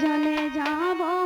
জলে যাব